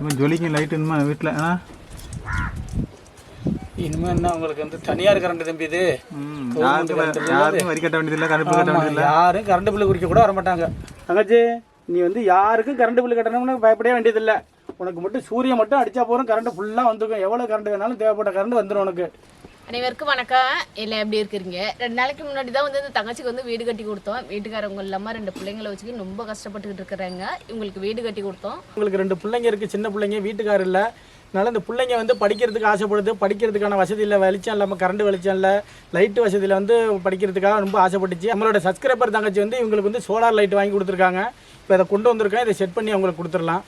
இனிமேல் ஜொலிக்கும் லைட் இனிமே வீட்டில் ஆ? இனிமேல் என்ன உங்களுக்கு வந்து தனியார் கரண்ட் தம்பி இது. ம், யாருக்கும் யாருக்கும் வரி கட்ட வேண்டியதில்லை கருப்பு கட்ட ஆமா, வேண்டியதில்லை யாரும் கரண்ட் பில்லு குறிக்க கூட வர மாட்டாங்க தங்கச்சி நீ வந்து யாருக்கும் கரண்ட் பில்லு கட்டணும்னு பயப்படவே வேண்டியதில்லை உனக்கு மட்டும் சூரியன் மட்டும் அடிச்சா போதும் கரண்ட் ஃபுல்லாக வந்துக்கும். எவ்வளோ கரண்ட் வேணாலும் தேவைப்பட்ட கரண்ட் வந்துடும் உனக்கு. அனைவருக்கும் வணக்கம். எல்லாம் எப்படி இருக்கிறீங்க? ரெண்டு நாளைக்கு முன்னாடி தான் வந்து இந்த தங்கச்சிக்கு வந்து வீடு கட்டி கொடுத்தோம். வீட்டுக்காரவங்க இல்லாமல் ரெண்டு பிள்ளைங்களை வச்சுக்கி ரொம்ப கஷ்டப்பட்டுக்கிட்டு இருக்கிறாங்க. இவங்களுக்கு வீடு கட்டி கொடுத்தோம். உங்களுக்கு ரெண்டு பிள்ளைங்க இருக்குது சின்ன பிள்ளைங்க வீட்டுக்காரர் இல்லை. அதனால் இந்த பிள்ளைங்க வந்து படிக்கிறதுக்கு ஆசைப்படுது. படிக்கிறதுக்கான வசதி இல்லை வெளிச்சம் இல்லாமல் கரண்ட் வெளிச்சம் இல்லை லைட்டு வசதியில் வந்து படிக்கிறதுக்காக ரொம்ப ஆசைப்பட்டுச்சு. நம்மளோட சப்ஸ்கிரைபர் தங்கச்சி வந்து இவங்களுக்கு வந்து சோலார் லைட் வாங்கி கொடுத்துருக்காங்க. இப்போ அதை கொண்டு வந்திருக்கேன். இதை செட் பண்ணி அவங்களுக்கு கொடுத்துடலாம்.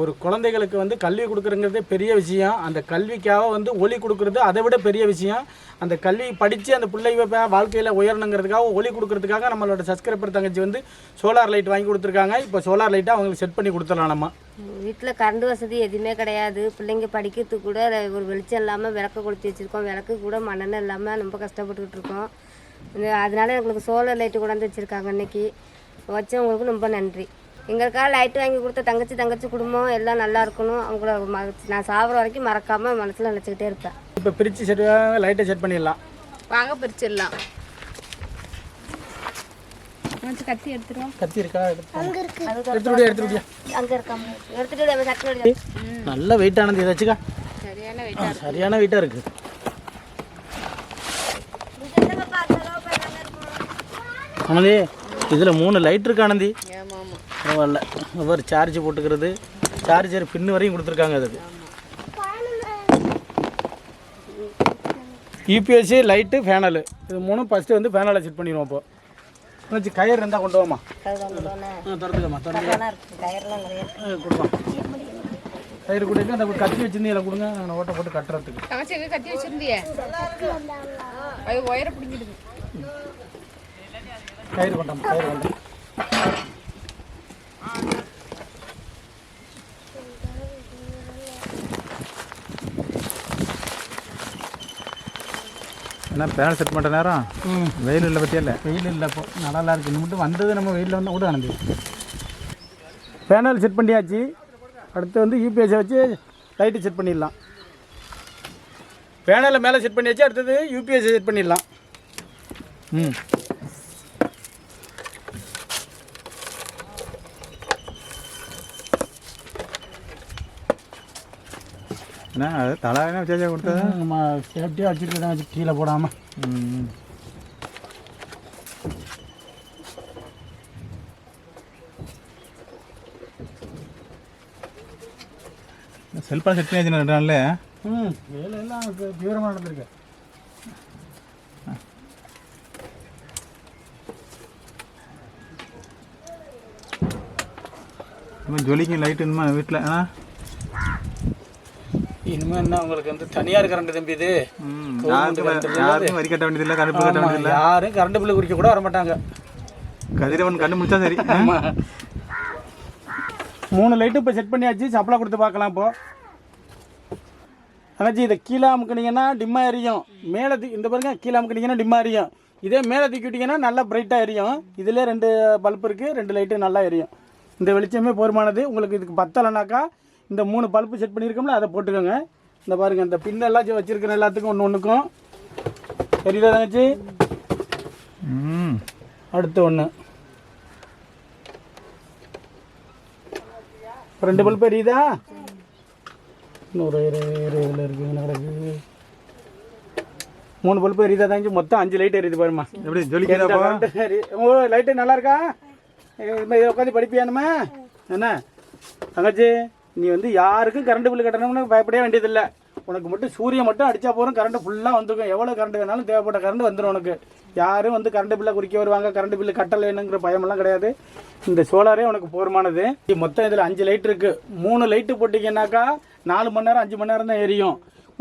ஒரு குழந்தைகளுக்கு வந்து கல்வி கொடுக்குறங்கிறதே பெரிய விஷயம். அந்த கல்விக்காக வந்து ஒளி கொடுக்குறது அதை விட பெரிய விஷயம். அந்த கல்வி படித்து அந்த பிள்ளைங்க வாழ்க்கையில் உயரணுங்கிறதுக்காக ஒளி கொடுக்குறதுக்காக நம்மளோட சப்ஸ்கிரைபர் தங்கச்சி வந்து சோலார் லைட் வாங்கி கொடுத்துருக்காங்க. இப்போ சோலார் லைட்டை அவங்களுக்கு செட் பண்ணி கொடுத்துடலாம் நம்ம. வீட்டில் கரண்ட் வசதி எதுவுமே கிடையாது. பிள்ளைங்க படிக்கிறதுக்கு கூட ஒரு வெளிச்சம் இல்லாமல் விளக்கு கொளுத்தி வச்சுருக்கோம். விளக்கு கூட மண்ணெண்ணெய் இல்லாமல் ரொம்ப கஷ்டப்பட்டுக்கிட்டு இருக்கோம். அதனால எங்களுக்கு சோலார் லைட்டு கொண்டாந்து வச்சுருக்காங்க இன்றைக்கி வச்சவங்களுக்கு ரொம்ப நன்றி. எங்களுக்காக லைட் வாங்கி கொடுத்த தங்கச்சி தங்கச்சி குடும்பம் எல்லாம் நல்லா இருக்கணும். அவங்கள நான் சாப்பிட்ற வரைக்கும் மறக்காமல் மனசில் நினச்சிக்கிட்டே இருப்பேன். இப்போ பிரித்து செட் லைட்டை செட் பண்ணிடலாம். வாங்க பிரிச்சிடலாம். கத்தி எடுத்துருவோம் இருக்கா? அங்கே இருக்காம நல்ல வெயிட்டானது இதை வச்சுக்கா. சரியான ஆ, சரியான வெயிட்டாக இருக்குது ஆனந்தி இதில் மூணு லைட் இருக்கு ஆனந்தி. பரவாயில்ல. ஒவ்வொரு சார்ஜ் போட்டுக்கிறது? சார்ஜர் பின்னு வரையும் கொடுத்துருக்காங்க அதுக்கு. யூபிஎஸ்சி லைட்டு ஃபேனலு இது மூணும் ஃபஸ்ட்டு வந்து ஃபேனலை செட் பண்ணிடுவோம் இப்போ. வச்சு கயிறு இருந்தால் கொண்டு வாமா திறந்துக்கம்மா திறந்து கொடுப்போம் கயிறு கொடுத்து அந்த கத்தி வச்சிருந்தீங்களா கொடுங்க. நான் ஓட்டை போட்டு கட்டுறதுக்கு. கத்தி வச்சிருந்தியே அது ஒயர பிடிங்கிடுது. கயிறு கொண்டாம் கயிறு கொண்டாம் ஏன்னா பேனல் செட் பண்ணுற நேரம்? ம். வெயில் இல்லை பற்றியா இல்லை? வெயில் இல்லை இப்போ நல்லா இருக்கு. இன்னும் மட்டும் வந்தது நம்ம வெயிலில் வந்தால் கூட ஆனது பேனல் செட் பண்ணியாச்சு. அடுத்து வந்து யூபிஎஸ்ஸை வச்சு லைட்டு செட் பண்ணிடலாம். பேனலை மேலே செட் பண்ணியாச்சு அடுத்தது யூபிஎஸ்ஸை செட் பண்ணிடலாம். ம். என்ன அது தலை என்ன சேஜா கொடுத்தது? நம்ம சேஃப்டியாக வச்சுருக்கதான் வச்சு கீழே போடாமல் செல்ஃபாக செட் பண்ணி நாள்ல. ம் வேலையெல்லாம் தீவிரமாக நடந்திருக்கு. ஜொலிக்கும் லைட் இனிமே வீட்டில் ஆ? இனிமேல் என்ன உங்களுக்கு வந்து தனியார் கரண்ட் தம்பி இது. ம் யாருக்கும் யாருக்கும் வரி கட்ட வேண்டியதில்லை கருப்பு கட்ட வேண்டியதில்லை யாரும் கரண்ட் பில்லு குறிக்க கூட வர மாட்டாங்க கதிரவன் கண்ணு முடிச்சா சரி? மூணு லைட்டு இப்போ செட் பண்ணியாச்சு சப்ளை கொடுத்து பார்க்கலாம் இப்போ. அண்ணாச்சி இதை கீழே அமுக்குனீங்கன்னா டிம்மாக எரியும். மேலே இந்த பாருங்க கீழே அமுக்குனீங்கன்னா டிம்மாக எரியும். இதே மேலே தூக்கி விட்டீங்கன்னா நல்லா பிரைட்டாக எரியும். இதிலே ரெண்டு பல்ப் இருக்குது ரெண்டு லைட்டு நல்லா எரியும். இந்த வெளிச்சமே போதுமானது. உங்களுக்கு இதுக்கு பத்தலைனாக்கா இந்த மூணு பல்ப்பு செட் பண்ணியிருக்கோம்ல அதை போட்டுக்கோங்க. இந்த பாருங்க இந்த பின்னெல்லாம் வச்சுருக்கிற எல்லாத்துக்கும் ஒன்று ஒன்றுக்கும் தெரியுதா தங்கச்சி? ம். அடுத்து ஒன்று ரெண்டு பல்ப் எரியுதா இன்னொரு இதில் இருக்கு என்ன கிடக்கு. மூணு பல்ப் எரியுதா தாங்க மொத்தம் அஞ்சு லைட் எரியுது பாருமா எப்படி ஜொலிக்குதாப்பா? ஓ லைட்டு நல்லா இருக்கா? இதை உட்காந்து படிப்பியானுமா என்ன? தங்கச்சி? நீ வந்து யாருக்கும் கரண்ட் பில் கட்டணும்னு பயப்படவே வேண்டியதில்லை. உனக்கு மட்டும் சூரியன் மட்டும் அடிச்சா போகிறோம் கரண்ட் ஃபுல்லாக வந்துக்கும். எவ்வளோ கரண்ட் வேணாலும் தேவைப்பட்ட கரண்ட் வந்துடும் உனக்கு. யாரும் வந்து கரண்ட் பில்லை குறிக்க வருவாங்க கரண்ட் பில்லு கட்டலைன்னுங்கிற பயமெல்லாம் கிடையாது. இந்த சோலாரே உனக்கு போர்மானது. மொத்தம் இதில் அஞ்சு லைட் இருக்குது மூணு லைட்டு போட்டிங்கன்னாக்கா நாலு மணி நேரம் அஞ்சு மணி நேரம் தான் எரியும்.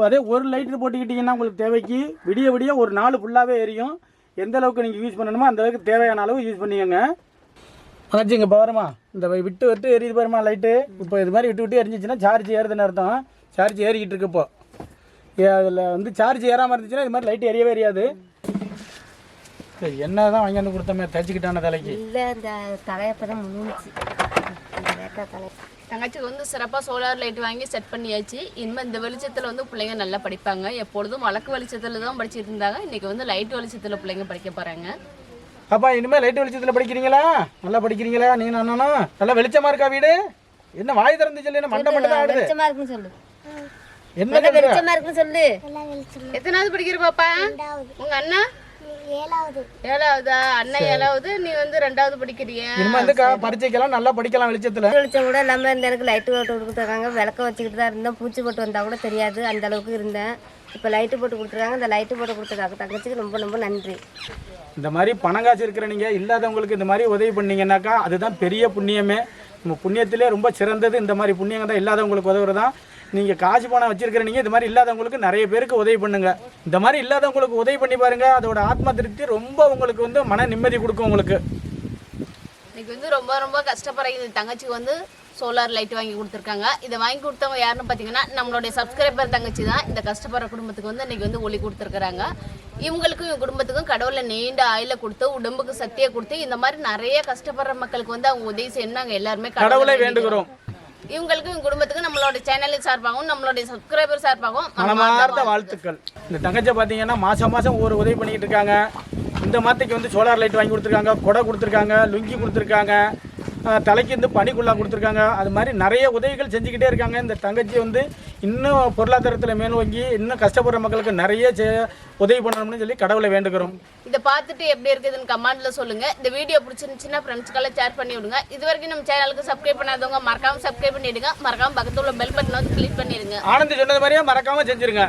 அதே ஒரு லைட்டு போட்டுக்கிட்டிங்கன்னா உங்களுக்கு தேவைக்கு விடிய விடிய ஒரு நாள் ஃபுல்லாகவே எரியும். எந்த அளவுக்கு நீங்கள் யூஸ் பண்ணணுமோ அந்த அளவுக்கு தேவையான அளவு யூஸ் பண்ணிக்கோங்க. ஆச்சு இங்கே பாருமா இந்த விட்டு விட்டு எரியுது பாருமா லைட்டு இப்போ இது மாதிரி விட்டு விட்டு எரிஞ்சிச்சுன்னா சார்ஜ் ஏறுதுன்னு அர்த்தம். சார்ஜ் ஏறிக்கிட்டு இருக்கு இப்போ. அதில் வந்து சார்ஜ் ஏறாமல் இருந்துச்சுன்னா இது மாதிரி லைட் எரியவே எரியாது. என்ன தான் வாங்கி வந்து கொடுத்தோமே தச்சுக்கிட்டான தலைக்கு. இல்லை இந்த தலையப்போ தான் தங்கச்சிக்கு வந்து சிறப்பாக சோலார் லைட் வாங்கி செட் பண்ணியாச்சு. இனிமேல் இந்த வெளிச்சத்தில் வந்து பிள்ளைங்க நல்லா படிப்பாங்க. எப்பொழுதும் வழக்கு வெளிச்சத்தில் தான் படிச்சிட்டு இருந்தாங்க. இன்னைக்கு வந்து லைட் வெளிச்சத்தில் பிள்ளைங்க படிக்க போகிறாங்க அப்பா இனிமேல் லைட் வெளிச்சத்தில் படிக்கிறீங்களா? நல்லா படிக்கிறீங்களா? நீ நானும் நல்லா வெளிச்சமா இருக்கா வீடு? என்ன வாய் திறந்து சொல்லு என்ன மண்டை மட்டும் தான் ஆடுது. வெளிச்சமா இருக்குன்னு சொல்லு. என்ன? வெளிச்சமா இருக்குன்னு சொல்லு. எத்தனாவது படிக்கிற பாப்பா? உங்க அண்ணா? ஏழாவது. ஏழாவதா? அண்ணன் ஏழாவது நீ வந்து ரெண்டாவது படிக்கிறிய. இனிமே வந்து க- பரீட்சைக்கெல்லாம் நல்லா படிக்கலாம் வெளிச்சத்துல. வெளிச்சம் கூட இல்லாமல் இந்த எனக்கு லைட்டு போட்டு கொடுத்துருக்காங்க விளக்க வச்சுக்கிட்டு தான் இருந்தேன் பூச்சி போட்டு வந்தால் கூட தெரியாது. அந்த அளவுக்கு இருந்தேன். இப்போ லைட்டு போட்டு கொடுத்துருக்காங்க இந்த லைட்டு போட்டு கொடுத்ததுக்கு தங்கச்சிக்கு ரொம்ப ரொம்ப நன்றி. இந்த மாதிரி பணம் காசு இருக்கிற நீங்கள் இல்லாதவங்களுக்கு இந்த மாதிரி உதவி பண்ணீங்கன்னாக்கா அதுதான் பெரிய புண்ணியமே. நம்ம புண்ணியத்திலே ரொம்ப சிறந்தது. இந்த மாதிரி புண்ணியங்க தான் இல்லாதவங்களுக்கு உதவுறதான் நீங்கள் காசு பணம் வச்சிருக்கிற நீங்கள் இந்த மாதிரி இல்லாதவங்களுக்கு நிறைய பேருக்கு உதவி பண்ணுங்க. இந்த மாதிரி இல்லாதவங்களுக்கு உதவி பண்ணி பாருங்க. அதோட ஆத்ம திருப்தி ரொம்ப உங்களுக்கு வந்து மன நிம்மதி கொடுக்கும் உங்களுக்கு. இன்னைக்கு வந்து ரொம்ப ரொம்ப கஷ்டப்படுற இந்த தங்கச்சிக்கு வந்து சோலார் லைட் வாங்கி கொடுத்துருக்காங்க. இதை வாங்கி கொடுத்தவங்க யாருன்னு பார்த்தீங்கன்னா நம்மளுடைய சப்ஸ்கிரைபர் தங்கச்சி தான். இந்த கஷ்டப்படுற குடும்பத்துக்கு வந்து இன்னைக்கு வந்து ஒளி கொடுத்துருக்குறாங்க. இவங்களுக்கும் இவங்க குடும்பத்துக்கும் கடவுளை நீண்ட ஆயில கொடுத்து உடம்புக்கு சக்தியை கொடுத்து இந்த மாதிரி நிறைய கஷ்டப்படுற மக்களுக்கு வந்து அவங்க உதவி செய்யணும் நாங்கள் எல்லாருமே கடவுளை. வேண்டுகிறோம். இவங்களுக்கும் இவங்க குடும்பத்துக்கும் நம்மளோட சேனலின் சார்பாகவும் நம்மளுடைய சப்ஸ்கிரைபர் சார்பாகவும் மனமார்ந்த வாழ்த்துக்கள். இந்த தங்கச்சை பார்த்தீங்கன்னா மாதம் மாதம் ஒரு உதவி பண்ணிக்கிட்டு இருக்காங்க. இந்த மாதத்துக்கு வந்து சோலார் லைட் வாங்கி கொடுத்துருக்காங்க கொடை கொடுத்துருக்காங்க லுங்கி கொடுத்துருக்காங்க. தலைக்கு வந்து பனிக்குள்ளா கொடுத்துருக்காங்க. அது மாதிரி நிறைய உதவிகள் செஞ்சுக்கிட்டே இருக்காங்க. இந்த தங்கச்சி வந்து இன்னும் பொருளாதாரத்தில் மேலோங்கி இன்னும் கஷ்டப்படுற மக்களுக்கு நிறைய உதவி பண்ணணும்னு சொல்லி கடவுளை வேண்டுகிறோம். இதை பார்த்துட்டு எப்படி இருக்குதுன்னு கமெண்ட்ல சொல்லுங்க. இந்த வீடியோ பிடிச்சிருந்துச்சுன்னா ஃப்ரெண்ட்ஸ்க்கெல்லாம் ஷேர் பண்ணி விடுங்க. இது வரைக்கும் நம்ம சேனலுக்கு சப்ஸ்கிரைப் பண்ணாதவங்க மறக்காம சப்ஸ்கிரைப் பண்ணிடுங்க. மறக்காம பக்கத்துல உள்ள பெல் பட்டனை வந்து கிளிக் பண்ணிடுங்க. ஆனந்த் சொன்னது மாதிரியே மறக்காமல் செஞ்சுருங்க.